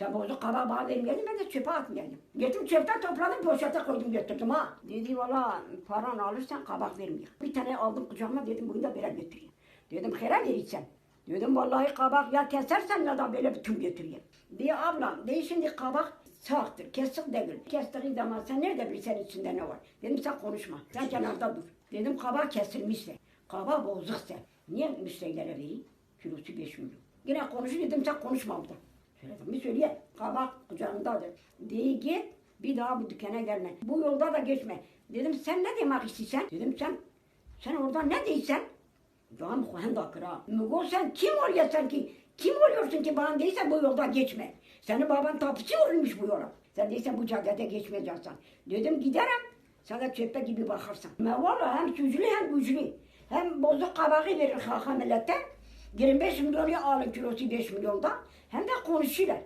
Sen bozuk kabak bana vermeyelim ben de çöpe atmayayım. Gittim çöpten topladım poşete koydum götürdüm ha. Dedi valla paranı alırsan kabak vermiyor. Bir tane aldım kucağıma dedim bunu da böyle götüreyim. Dedim kere vereceğim. Dedim vallahi kabak ya kesersen ya da böyle bütün götüreyim. Diye ablam de şimdi kabak sağdır, kesik değil. Kestiğin zaman sen nerede bilsen içinde ne var? Dedim sen konuşma, sen kenarda dur. Dedim kabak kesilmişse, kabak bozuksa niye müşterilere vereyim? Kilosu 5 milyon. Yine konuşun dedim sen konuşma burada. Bir söyleye kabak kucağımdadır. Diye git bir daha bu dükkana gelme. Bu yolda da geçme. Dedim sen ne demek istiyorsun? Dedim sen sen orada ne değilsen hem de kıra. Mugo sen kim oluyorsun ki? Kim oluyorsun ki bana değilse bu yolda geçme. Senin baban tapucu olmuş bu yola. Sen değilsen bu caddede geçmeyeceksin. Dedim giderim. De çöpe gibi bakarsın. Ben valla hem sözlü hem güçlü. Hem bozuk kabağı verir halka millete. 25 milyonu alın kilosu 5 milyonda. Hem de konuşuyorlar.